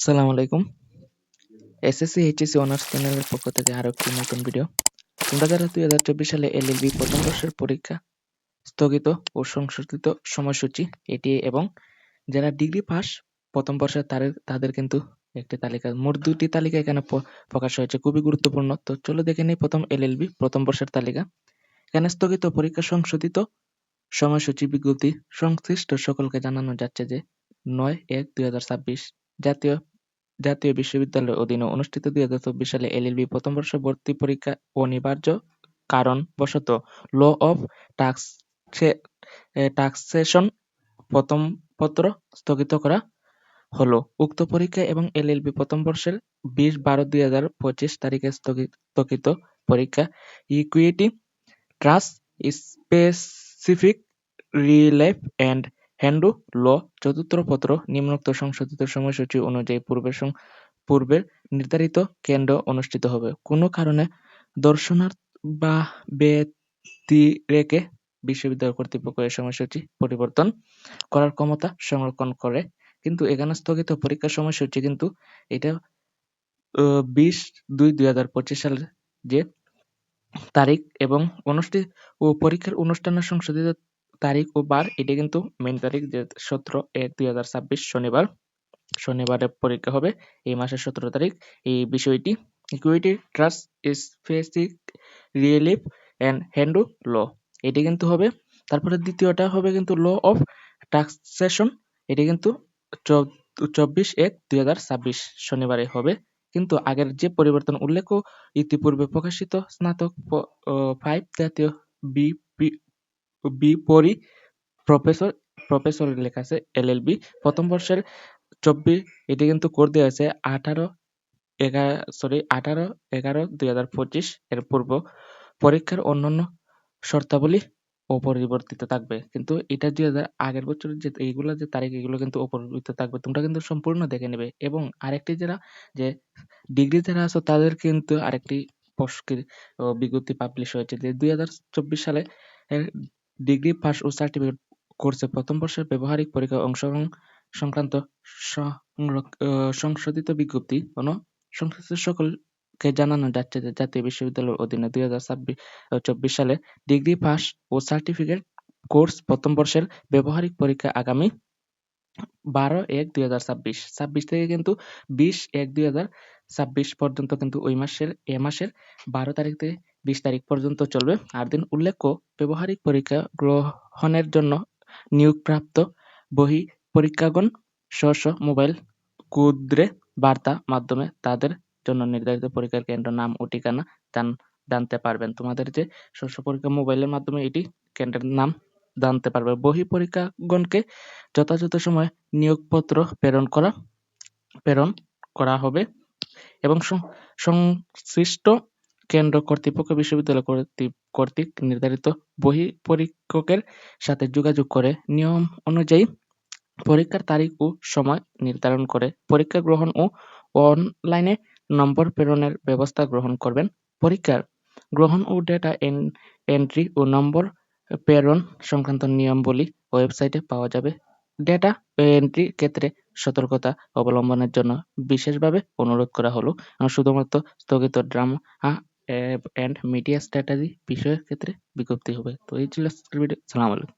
আসসালামু আলাইকুম। SSC, HSC, honours চ্যানেলের পক্ষ থেকে আরও একটি নতুন ভিডিও। তোমরা যারা দুই হাজার চব্বিশ সালে এলএলবি প্রথম বর্ষের পরীক্ষা স্থগিত ও সংশোধিত সময়সূচি এটি এবং যারা ডিগ্রি পাস প্রথম বর্ষের তাদের তাদের কিন্তু একটি তালিকা। মোট দুটি তালিকা এখানে প্রকাশ হয়েছে, খুবই গুরুত্বপূর্ণ। তো চলো দেখে নিই প্রথম এল এলএলবি, প্রথম বর্ষের তালিকা। এখানে স্থগিত পরীক্ষা সংশোধিত সময়সূচি বিজ্ঞপ্তি সংশ্লিষ্ট সকলকে জানানো যাচ্ছে যে নয় এক দুই হাজার ছাব্বিশ জাতীয় জাতীয় বিশ্ববিদ্যালয়ের অধীনে অনুষ্ঠিত দুই হাজার চব্বিশ সালে এলএলবি প্রথম বর্ষ ভর্তি পরীক্ষা অনিবার্য কারণ কারণবশত ল অফ টাক্সেশন প্রথম পত্র স্থগিত করা হলো। উক্ত পরীক্ষা এবং এলএলবি প্রথম বর্ষের বিশ বারো দুই হাজার পঁচিশ তারিখে স্থগিত পরীক্ষা। Equity trust specific relief and Hindu law, চতুর্থ পত্র, নিম্নোক্ত সংশোধিত সময়সূচি অনুযায়ী পূর্বের নির্ধারিত কেন্দ্র অনুষ্ঠিত হবে। কোনো কারণে দর্শনার্থ বা ব্যতিরেকে বিশ্ববিদ্যালয় কর্তৃপক্ষ এই সময়সূচি পরিবর্তন করার ক্ষমতা সংরক্ষণ করে, কিন্তু এখানে স্থগিত পরীক্ষার সময়সূচি কিন্তু এটা বিশ দুই দুই হাজার পঁচিশ সালের যে তারিখ এবং অনুষ্ঠিত ও পরীক্ষার অনুষ্ঠানের সংশোধিত তারিখ ও বার, এটি কিন্তু মেন তারিখ যে সতেরো এক দুই হাজার ছাব্বিশ শনিবার। শনিবারে পরীক্ষা হবে এই মাসের সতেরো তারিখ। এই বিষয়টি equity trust specific relief and Hindu law এটি কিন্তু হবে। তারপরে দ্বিতীয়টা হবে কিন্তু ল অফ টাক্সেশন এটি কিন্তু চব্বিশ এক দুই হাজার ছাব্বিশ শনিবারে হবে। কিন্তু আগের যে পরিবর্তন উল্লেখ ইতিপূর্বে প্রকাশিত স্নাতক ফাইভ জাতীয় বিপরী প্রফেসর প্রফেসর লেখা আছে এলএলবি প্রথম বর্ষের চব্বিশ, এটি কিন্তু কোড দেওয়া আছে আঠারো এগারো সরি আঠারো এগারো দুই হাজার পঁচিশ এর পূর্ব। পরীক্ষার অন্যান্য শর্তাবলী অপরিবর্তিত থাকবে, কিন্তু এটা দুই হাজার আগের বছরের যে এইগুলো যে তারিখ, এগুলো কিন্তু অপরিবর্তিত থাকবে। তোমরা কিন্তু সম্পূর্ণ দেখে নেবে। এবং আরেকটি যারা, যে ডিগ্রি যারা আছো, তাদের কিন্তু আরেকটি বিজ্ঞপ্তি পাবলিশ হয়েছে যে দুই হাজার চব্বিশ সালে ডিগ্রি পাস ও সার্টিফিকেট কোর্সে প্রথম বর্ষের ব্যবহারিক পরীক্ষায় অংশগ্রহণ সংক্রান্ত সংশোধিত বিজ্ঞপ্তি কোন সংশ্লিষ্ট সকলকে জানানো যাচ্ছে যে জাতীয় বিশ্ববিদ্যালয়ের অধীনে দুই হাজার চব্বিশ সালে ডিগ্রি পাস ও সার্টিফিকেট কোর্স প্রথম বর্ষের ব্যবহারিক পরীক্ষা আগামী বারো এক দুই হাজার ছাব্বিশ ছাব্বিশ থেকে কিন্তু বিশ এক দুই হাজার ছাব্বিশ পর্যন্ত কিন্তু ওই মাসের, এ মাসের বারো তারিখ থেকে বিশ তারিখ পর্যন্ত চলবে। আর দিন উল্লেখ্য, ব্যবহারিক পরীক্ষা গ্রহণের জন্য নিয়োগপ্রাপ্ত বহি পরীক্ষাগণ স্ব স্ব মোবাইল ক্ষুদ্রে বার্তা মাধ্যমে তাদের জন্য নির্ধারিত পরীক্ষার কেন্দ্র নাম ও ঠিকানা জান- জানতে পারবেন। তোমাদের যে স্ব পরীক্ষা মোবাইলের মাধ্যমে এটি কেন্দ্রের নাম জানতে পারবে। বহি পরীক্ষাগণকে যথাযথ সময়ে নিয়োগপত্র প্রেরণ করা প্রেরণ করা হবে এবং সংশ্লিষ্ট কেন্দ্র কর্তৃপক্ষ বিশ্ববিদ্যালয় কর্তৃ- কর্তৃক নির্ধারিত বহি পরীক্ষকের সাথে যোগাযোগ করে নিয়ম অনুযায়ী পরীক্ষার তারিখ ও সময় নির্ধারণ করে পরীক্ষা গ্রহণ ও অনলাইনে নম্বর প্রেরণের ব্যবস্থা গ্রহণ করবেন। পরীক্ষার গ্রহণ ও ডেটা এন্ট্রি ও নম্বর প্রেরণ সংক্রান্ত নিয়মাবলী ওয়েবসাইটে পাওয়া যাবে। ডেটা এন্ট্রি ক্ষেত্রে সতর্কতা অবলম্বনের জন্য বিশেষভাবে অনুরোধ করা হলো। শুধুমাত্র স্থগিত ড্রামা এন্ড মিডিয়া স্ট্র্যাটেজি বিষয়ের ক্ষেত্রে বিজ্ঞপ্তি হবে। তো এই ছিল আজকের ভিডিও সালাম আলাইকুম।